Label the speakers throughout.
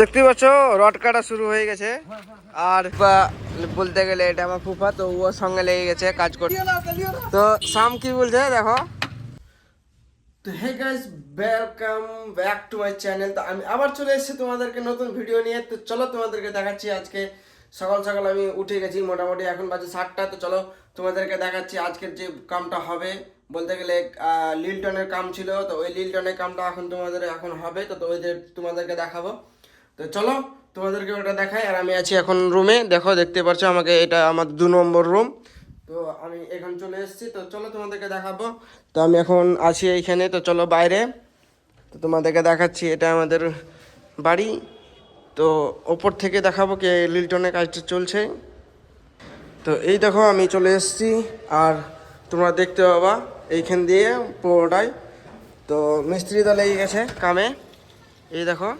Speaker 1: দেখতে পাচ্ছ রড কাটা শুরু হয়ে গেছে। আর বলতে গেলে এটা আমার ফুফা তো ও সঙ্গে লেগে গেছে কাজ করতে তো সাম কি বলছে দেখো। তো hey guys welcome back to my channel তো আমি আবার চলে এসেছি তোমাদেরকে নতুন ভিডিও নিয়ে। তো চলো তোমাদেরকে দেখাচ্ছি আজকে। সকাল সকাল আমি উঠে গেছি মোটামুটি এখন বাজে সাতটা। তো চলো তোমাদেরকে দেখাচ্ছি আজকের যে কামটা হবে। বলতে গেলে লিলটনের কাম ছিল। তো ওই লিলটনের কামটা এখন তোমাদের এখন হবে। তো তো ওইদের তোমাদেরকে দেখাবো। তো চলো তোমাদেরকে ওটা দেখাই, আর আমি আছি এখন রুমে। দেখো, দেখতে পাচ্ছ আমাকে, এটা আমার দু নম্বর রুম। তো আমি এখন চলে এসেছি, তো চলো তোমাদেরকে দেখাবো। তো আমি এখন আছি এইখানে, তো চলো বাইরে। তো তোমাদেরকে দেখাচ্ছি, এটা আমাদের বাড়ি। তো ওপর থেকে দেখাবো কি লিলটনের কাজটা চলছে। তো এই দেখো, আমি চলে এসেছি, আর তোমরা দেখতে পাবা এইখান দিয়ে পুরোটাই। তো মিস্ত্রি দা লেগে গেছে কামে। এই দেখো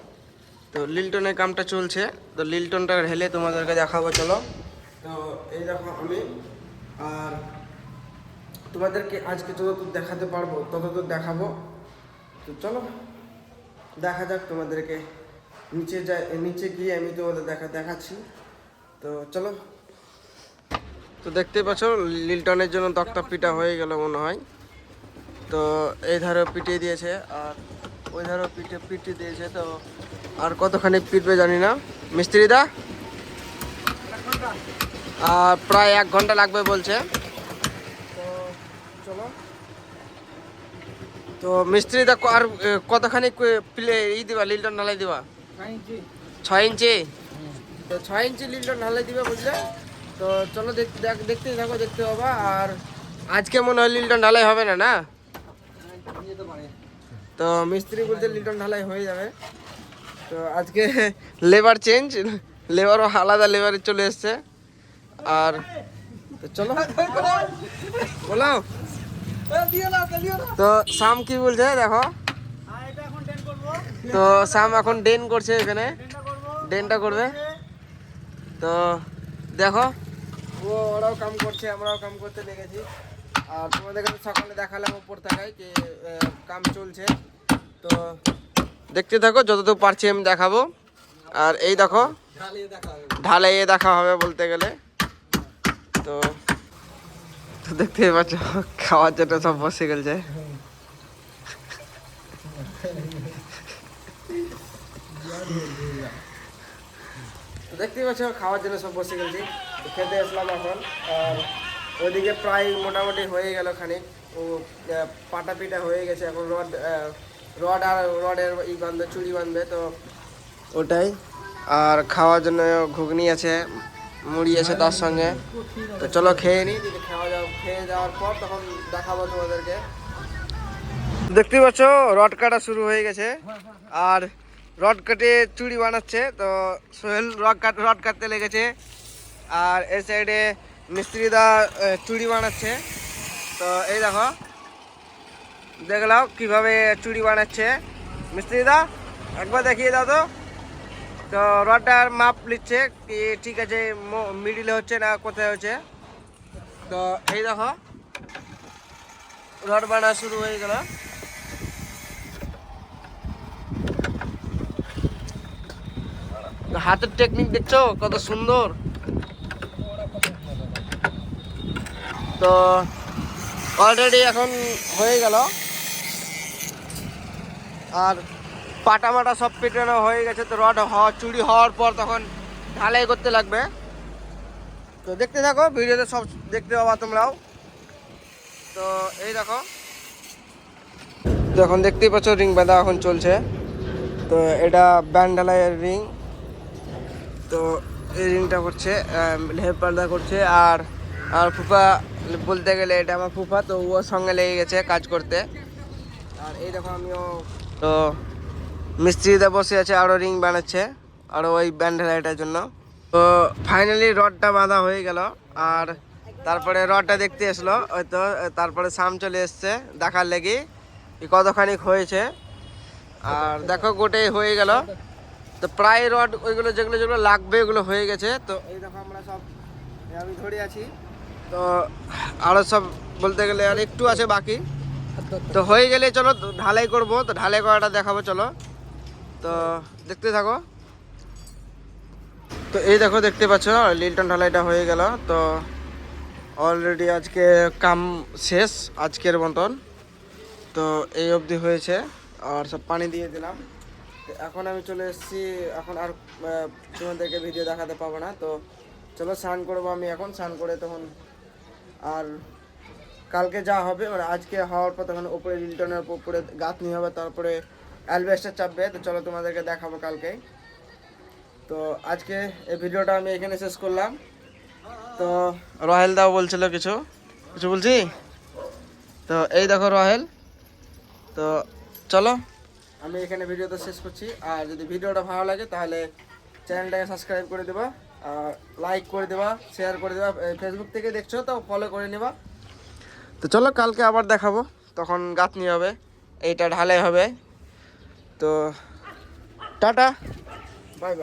Speaker 1: তো লিলটনের কামটা চলছে। তো লিলটনটা ঢেলে তোমাদেরকে দেখাবো, চলো। তো এই দেখো আমি, আর তোমাদেরকে আজকে যতদূর দেখাতে পারব, ততদূর দেখাবো। তো চলো, দেখা যাক তোমাদেরকে। নিচে যাই, নিচে গিয়ে আমি তোমাদের দেখা, দেখাচ্ছি। তো চলো। তো দেখতে পাচ্ছ, লিলটনের জন্য তক্তা পিটা হয়ে গেল মনে হয়। তো এই ধারে পিটিয়ে দিয়েছে, আর ওই ধারেও পিটে পিটিয়ে দিয়েছে, তো আর কতখানি পিটবে জানি না। মিস্ত্রি দা? আর প্রায় এক ঘণ্টা লাগবে বলছে। তো চলো তো মিস্ত্রি দা ক- আর কতখানি প্লে, ই দিবা, লিলটন ঢালাই দিবা? ছয় ইঞ্চি। তো ছয় ইঞ্চি লিলটন ঢালাই দিবে বুঝলে? তো চলো দেখ- দেখ- দেখতে থাকো, দেখতে পাবা। আর আজকে মনে হয় লিলটন ঢালাই হবে না না? তো মিস্ত্রি বলতে লিটন ঢালাই হয়ে যাবে। তো আজকে লেবার চেঞ্জ লেবারও আলাদা লেবারে চলে এসছে। আর চলো। বলো। তো শাম কি বলছে দেখো। তো শাম এখন ডেন করছে এখানে। ডেনটা করবে। তো দেখো। ও, ওরাও কাম করছে, আমরাও কাম করতে লেগেছি। আর তোমাদের কাছে সকালে দেখালাম উপর থাকায় যে কাম চলছে। তো দেখতে থাকো, যতদূর পারছি আমি দেখাবো। আর এই দেখো, ঢালাইয়ে দেখা হবে বলতে গেলে। তো তো দেখতেই পাচ্ছ, খাওয়ার জন্য সব বসে তো দেখতেই পাচ্ছ, খাওয়ার জন্য সব বসে গেলছি। খেতে আসলাম এখন। আর ওইদিকে প্রায় মোটামুটি হয়ে গেল খানিক। ও পাটা পিটা হয়ে গেছে। এখন রড রড আর রডের ই বাঁধবে চুড়ি বাঁধবে তো ওটাই। আর খাওয়ার জন্য ঘুগনি আছে, মুড়ি আছে তার সঙ্গে। তো চলো খেয়ে নিই খাওয়া যাওয়া খেয়ে যাওয়ার পর তখন দেখাবো তোমাদেরকে। দেখতে পাচ্ছ, রড কাটা শুরু হয়ে গেছে। আর রড কাটে চুড়ি বানাচ্ছে, তো সোহেল রড কাট, রড কাটতে লেগেছে। আর এই সাইডে মিস্ত্রিদা চুড়ি বানাচ্ছে। তো এই দেখো, দেখলাও কীভাবে চুড়ি বানাচ্ছে। মিস্ত্রিদা, একবার দেখিয়ে দাও তো। তো রডটার মাপ নিচ্ছে কি ঠিক আছে মিডিলে হচ্ছে না কোথায় হচ্ছে। তো এই দেখো, রড বানা শুরু হয়ে গেল। হাতের টেকনিক দেখছ? কত সুন্দর। তো অলরেডি এখন হয়ে গেল। আর পাটা মাটা সব পেটানো হয়ে গেছে তো রড হওয়া, চুরি হওয়ার পর তখন ঢালাই করতে লাগবে। তো দেখতে থাকো, ভিডিওতে সব দেখতে পাবা তোমরাও। তো এই দেখো। এখন দেখতেই পাচ্ছ রিং বাঁধা এখন চলছে। তো এটা ব্যান্ড ঢালাইয়ের রিং তো এই রিংটা করছে লেপ পাল্টা করছে আর আর ফুফা বলতে গেলে এটা আমার ফুফা, তো ও সঙ্গে লেগে গেছে কাজ করতে। আর এই দেখো আমিও, তো মিস্ত্রিতে বসে আছে আরও রিং বানাচ্ছে আরও ওই ব্যান্ড ঢালাইটার জন্য। তো ফাইনালি রডটা বাঁধা হয়ে গেল, আর তারপরে রডটা দেখতে এসলো হয়তো তারপরে সাম চলে এসছে দেখার লেগে কতখানি হয়েছে। আর দেখো গোটাই হয়ে গেল, তো প্রায় রড ওইগুলো যেগুলো যেগুলো লাগবে ওগুলো হয়ে গেছে, তো এই দেখো আমরা সব, আমি ধরে আছি। তো আরও সব বলতে গেলে আর একটু আছে বাকি। তো হয়ে গেলে চলো ঢালাই করব, তো ঢালাই করাটা দেখাবো চলো। তো দেখতে থাকো। তো এই দেখো দেখতে পাচ্ছ, লিলটন ঢালাইটা হয়ে গেল। তো অলরেডি আজকে কাম শেষ, আজকের মতন। তো এই অবধি হয়েছে, আর সব পানি দিয়ে দিলাম। এখন আমি চলে এসেছি, এখন আর তোমাদেরকে ভিডিও দেখাতে পাবো না। তো চলো স্নান করব আমি এখন, স্নান করে তখন আর কালকে যা হবে মানে আজকে হওয়ার পর তখন উপরে লিল্টনের উপরে গাঁথনি হবে, তারপরে অ্যালবেস্টার চাপবে। তো চলো তোমাদেরকে দেখাবো কালকে। তো আজকে এই ভিডিওটা আমি এখানে শেষ করলাম। তো রহেল দাও বলছিল কিছু। কিছু বলছি? তো এই দেখো রহেল। তো চলো, আমি এখানে ভিডিওটা শেষ করছি। আর যদি ভিডিওটা ভালো লাগে তাহলে চ্যানেলটাকে সাবস্ক্রাইব করে দেবা। লাইক করে দেবা শেয়ার করে দেবা ফেসবুক থেকে দেখছ তো ফলো করে নেবা। তো চলো, কালকে আবার দেখাবো, তখন গাঁথনি হবে, এইটা ঢালাই হবে। তো টাটা। Bye bye